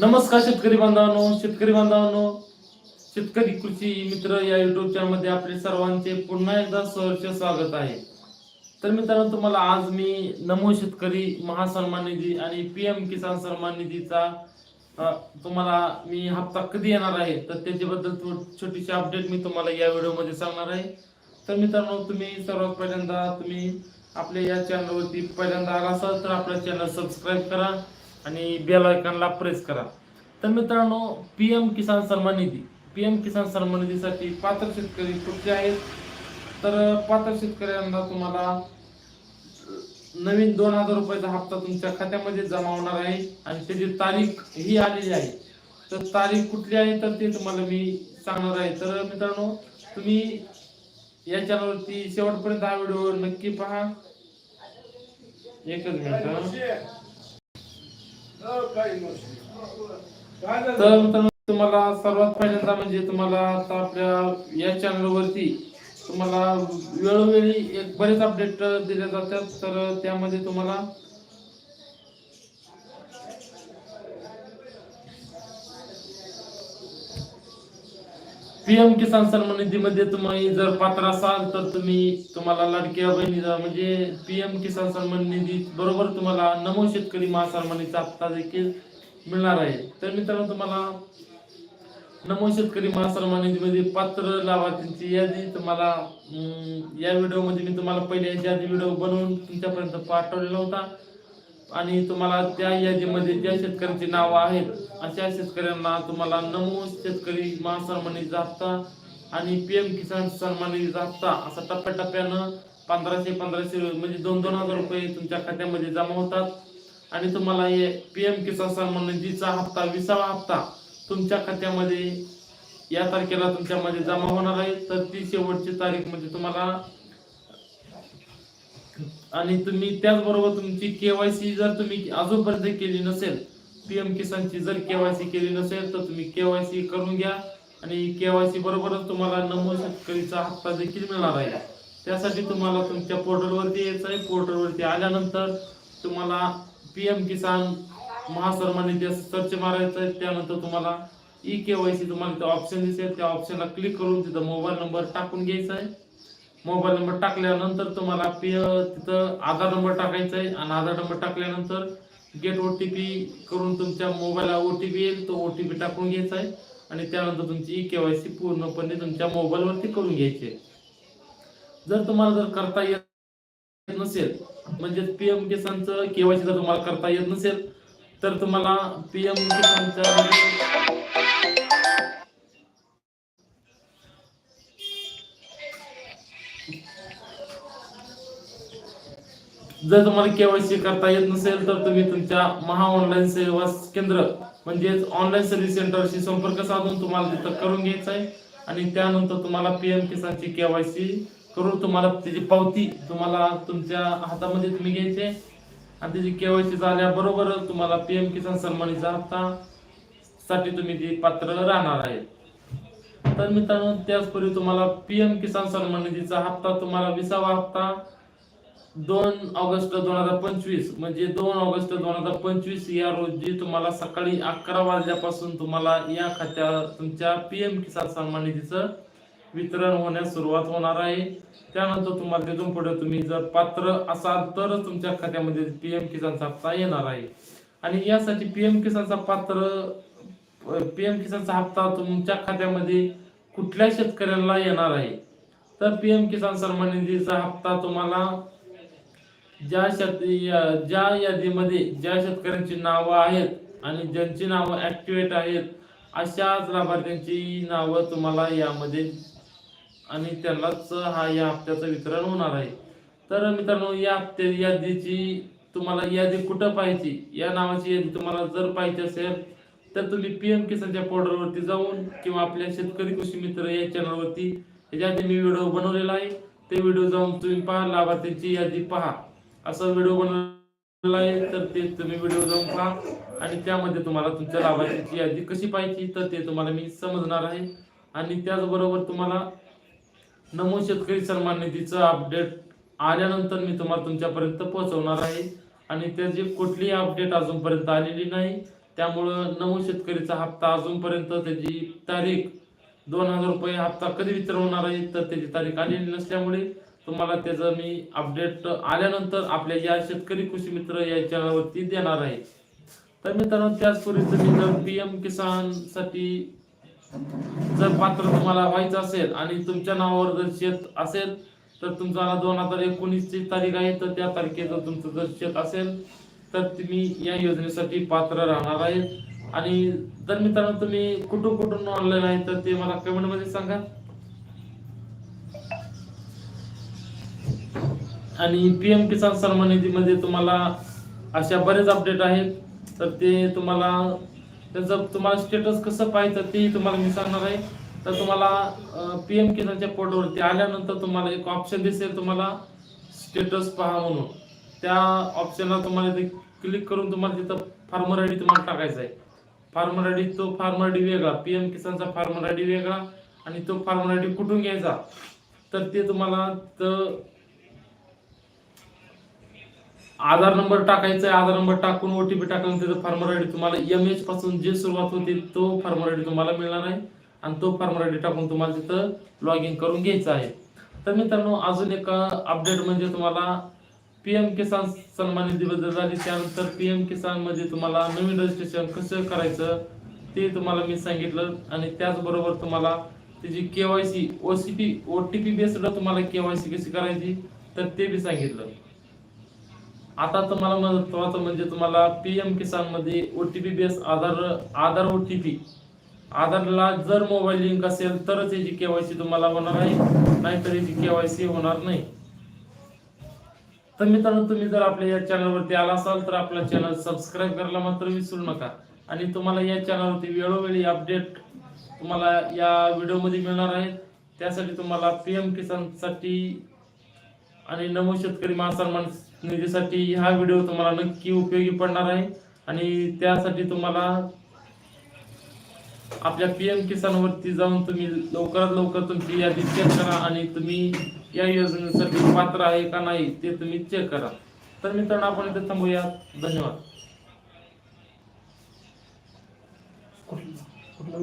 नमस्कार शेतकरी बांधवांनो शेतकरी बांधवांनो. शेतकरी कृषी मित्र या युट्यूब चॅनलमध्ये आपले सर्वांचे पुन्हा एकदा सहर्ष स्वागत आहे. तर मित्रांनो तुम्हाला आज मी नमो शेतकरी महासन्मान निधी आणि पी एम किसान सन्मान निधीचा तुम्हाला मी हप्ता कधी येणार आहे तर त्याच्याबद्दल छोटीशी अपडेट मी तुम्हाला या व्हिडिओमध्ये सांगणार आहे. तर मित्रांनो तुम्ही सर्वात पहिल्यांदा तुम्ही आपल्या या चॅनलवरती पहिल्यांदा आला असाल तर आपला चॅनल सबस्क्राईब करा. आणि बेल आयकॉनला प्रेस करा. तर मित्रांनो पी एम किसान सन्मान निधी. पी एम किसान सन्मान निधीसाठी पात्र शेतकरी कुठले आहेत. तर पात्र शेतकऱ्यांना तुम्हाला नवीन दोन हजार रुपयाचा हप्ता तुमच्या खात्यामध्ये जमा होणार आहे. आणि त्याची तारीख ही आलेली आहे. तर तारीख कुठली आहे तर ते तुम्हाला मी सांगणार आहे. तर मित्रांनो तुम्ही या चॅनलवरती शेवटपर्यंत हा व्हिडिओ नक्की पहा. एकच मिनिट. तर मित्रांनो तुम्हाला सर्वात पहिल्यांदा म्हणजे तुम्हाला आता आपल्या या चॅनलवरती तुम्हाला वेळोवेळी एक बरेच अपडेट दिले जातात. तर त्यामध्ये तुम्हाला पीएम किसान सन्मान निधीमध्ये तुम्ही जर पात्र असाल तर तुम्ही तुम्हाला लाडक्या बहिणीचा म्हणजे पीएम किसान सन्मान निधी बरोबर तुम्हाला नमो शेतकरी महासन्मानीचा हप्ता देखील मिळणार आहे. तर मित्रांनो तुम्हाला नमो शेतकरी महासन्मान निधीमध्ये पात्र लाभार्थींची यादी तुम्हाला या व्हिडिओमध्ये मी तुम्हाला पहिले याची आधी व्हिडिओ बनवून तुमच्यापर्यंत पाठवलेला होता. आणि तुम्हाला त्या यादीमध्ये ज्या शेतकऱ्यांची नावं आहेत अशा शेतकऱ्यांना तुम्हाला नमो शेतकरी महासन्मान निधीचा हप्ता आणि पीएम किसान सन्मान निधीचा हप्ता असा टप्प्याटप्प्यानं पंधराशे पंधराशे म्हणजे दोन दोन हजार रुपये तुमच्या खात्यामध्ये जमा होतात. आणि तुम्हाला हे पीएम किसान सन्मान निधीचा हप्ता विसावा हप्ता तुमच्या खात्यामध्ये या तारखेला तुमच्यामध्ये जमा होणार आहे. तर ती शेवटची तारीख म्हणजे तुम्हाला आणि तुम्ही त्याचबरोबर तुमची केवायसी जर तुम्ही अजूनपर्यंत केली नसेल पीएम किसानची जर केवायसी केली नसेल तर तुम्ही केवायसी करून घ्या. आणि केवायसी बरोबरच तुम्हाला नमो शेतकरीचा हप्ता देखील मिळणार आहे. त्यासाठी तुम्हाला तुमच्या पोर्टलवरती यायचं आहे. पोर्टलवरती आल्यानंतर तुम्हाला पीएम किसान महासन्मान निधी सर्च मारायचं आहे. त्यानंतर तुम्हाला ई केवायसी तुम्हाला इथं ऑप्शन दिसेल. त्या ऑप्शनला क्लिक करून तिथं मोबाईल नंबर टाकून घ्यायचा आहे. मोबाईल नंबर टाकल्यानंतर तुम्हाला पी तिथं आधार नंबर टाकायचा आहे आणि आधार नंबर टाकल्यानंतर गेट ओ टी पी करून तुमच्या मोबाईलला ओ टी पी येईल तो ओ टी पी टाकून घ्यायचा आहे. आणि त्यानंतर तुमची ई केवायसी पूर्णपणे तुमच्या मोबाईलवरती करून घ्यायची आहे. जर तुम्हाला जर करता येत नसेल म्हणजे पीएम किसानचं केवायसी जर तुम्हाला करता येत नसेल तर तुम्हाला पीएम किसानच्या जर तुम्हाला केवायसी करता येत नसेल तर तुम्ही तुमच्या महा ऑनलाईन सेवा केंद्र म्हणजेच ऑनलाईन सर्व्हिस सेंटरशी संपर्क साधून तुम्हाला तिथं करून घ्यायचं आहे. आणि त्यानंतर तुम्हाला पीएम किसानची केवायसी करून तुम्हाला त्याची पावती तुम्हाला तुमच्या हातामध्ये तुम्ही घ्यायचे आणि त्याची केवायसी झाल्याबरोबर तुम्हाला पीएम किसान सन्मानीचा हप्ता साठी तुम्ही ती पात्र राहणार आहे. तर मित्रांनो त्याचपूर्वी तुम्हाला पीएम किसान सन्मान निधीचा हप्ता तुम्हाला विसावा हप्ता दोन ऑगस्ट दोन हजार पंचवीस म्हणजे दोन ऑगस्ट दोन हजार पंचवीस या रोजी तुम्हाला सकाळी अकरा वाजल्यापासून तुम्हाला या खात्या तुमच्या पी एम किसान सन्मान निधीचं वितरण होण्यास सुरुवात होणार आहे. त्यानंतर तुम्हाला तिथून पुढे तुम्ही जर पात्र असाल तरच तुमच्या खात्यामध्ये पी एम किसानचा हप्ता येणार आहे. आणि यासाठी पी एम किसानचा पात्र पी एम किसानचा हप्ता तुमच्या खात्यामध्ये कुठल्या शेतकऱ्यांना येणार आहे? तर पी एम किसान सन्मान निधीचा हप्ता तुम्हाला ज्या शेत या- ज्या यादीमध्ये ज्या शेतकऱ्यांची नावं आहेत आणि ज्यांची नावं ॲक्टिवेट आहेत अशाच लाभार्थ्यांची नावं तुम्हाला यामध्ये आणि त्यांनाच हा या हप्त्याचं वितरण होणार आहे. तर मित्रांनो या हप्त्या यादीची तुम्हाला यादी कुठं पाहिजे या नावाची यादी तुम्हाला जर पाहिजे असेल तर तुम्ही पी एम किसानच्या पोर्टलवरती जाऊन किंवा आपल्या शेतकरी कृषी मित्र या चॅनलवरती याच्या आधी मी व्हिडिओ बनवलेला आहे. ते व्हिडिओ जाऊन तुम्ही पहा लाभार्थ्यांची यादी पहा. असा व्हिडिओ बनवला आहे तर ते तुम्ही व्हिडिओ जाऊन पहा. आणि त्यामध्ये तुम्हाला तुमच्या लाभार्थ्यांची यादी कशी पाहिजे तर ते तुम्हाला मी समजणार आहे. आणि त्याचबरोबर तुम्हाला नमो शेतकरी सन्मान निधीचं अपडेट आल्यानंतर मी तुम्हाला तुमच्यापर्यंत पोहोचवणार आहे. आणि त्याची कुठलीही अपडेट अजूनपर्यंत आलेली नाही त्यामुळं नमो शेतकरीचा हप्ता अजूनपर्यंत त्याची तारीख दोन हजार रुपये हप्ता कधी वितरवणार होणार आहे तर त्याची तारीख आलेली नसल्यामुळे तुम्हाला त्याचं मी अपडेट आल्यानंतर आपल्या या शेतकरी कृषी मित्र या चॅनलवरती देणार आहे. तर मित्रांनो त्याचपूर्वी मी जर पी एम किसानसाठी जर पात्र तुम्हाला व्हायचं असेल आणि तुमच्या नावावर जर शेत असेल तर तुमचा दोन हजार एकोणीसची तारीख आहे तर त्या तारखेचं तुमचं जर शेत असेल तर तुम्ही या योजनेसाठी पात्र राहणार आहे आणि जर मित्रांनो तुम्ही कुठून कुठून ऑनलाईन आहे तर ते मला कमेंटमध्ये सांगा. आणि पीएम किसान सन्मान निधीमध्ये तुम्हाला अशा बरेच अपडेट आहेत. तर ते तुम्हाला त्याचं तुम्हाला स्टेटस कसं पाहायचं तेही तुम्हाला मी सांगणार आहे. तर तुम्हाला पी एम किसानच्या पोर्टलवरती आल्यानंतर तुम्हाला एक ऑप्शन दिसेल तुम्हाला स्टेटस पहा म्हणून. त्या ऑप्शनला तुम्हाला ते क्लिक करून तुम्हाला तिथं फार्मर आय डी तुम्हाला टाकायचा आहे. फार्मर आय डी तो फार्मर आय डी वेगळा. पीएम किसानचा फार्मर आय डी वेगळा आणि तो फार्मर आय डी कुठून घ्यायचा? तर ते तुम्हाला तर आधार नंबर टाकायचा आहे आधार नंबर टाकून ओटीपी टाकल्यानंतर त्याचं फार्मर आयडी तुम्हाला एम एच पासून जे सुरुवात होते तो फार्मर आयडी तुम्हाला मिळणार आहे. आणि तो फार्मर आयडी टाकून तुम्हाला तिथं लॉग इन करून घ्यायचं आहे. तर मित्रांनो अजून एक अपडेट म्हणजे तुम्हाला पी एम किसान सन्मान निधी बद्दल झाली. त्यानंतर पीएम किसानमध्ये तुम्हाला नवीन रजिस्ट्रेशन कसं करायचं ते तुम्हाला मी सांगितलं. आणि त्याचबरोबर तुम्हाला त्याची केवायसी ओसीपी ओटीपी बेस्ड तुम्हाला केवायसी कशी करायची तर ते बी सांगितलं. आता तुम्हाला महत्वाचं म्हणजे तुम्हाला PM किसानमध्ये OTP base Aadhaar Aadhaar OTP आधारला जर मोबाईल लिंक असेल तरच याची केवायसी तुम्हाला होणार आहे. नाहीतर याची केवायसी होणार नाही. तर मित्रांनो तुम्ही जर आपल्या या चॅनलवरती आला असाल तर आपला चॅनल सबस्क्राईब करायला मात्र विसरू नका. आणि तुम्हाला या चॅनलवरती वेळोवेळी अपडेट तुम्हाला या व्हिडिओमध्ये मिळणार आहेत त्यासाठी तुम्हाला पीएम किसानसाठी आणि नमो शेतकरी महासन्मान निधीसाठी हा व्हिडिओ तुम्हाला नक्की उपयोगी पडणार आहे. आणि त्यासाठी तुम्हाला आपल्या पी एम किसानवरती जाऊन तुम्ही लवकरात लवकर तुमची यादी चेक करा आणि तुम्ही या योजनेसाठी पात्र आहे का नाही ते तुम्ही चेक करा. तर मित्रांनो आपण इथे थांबूया धन्यवाद.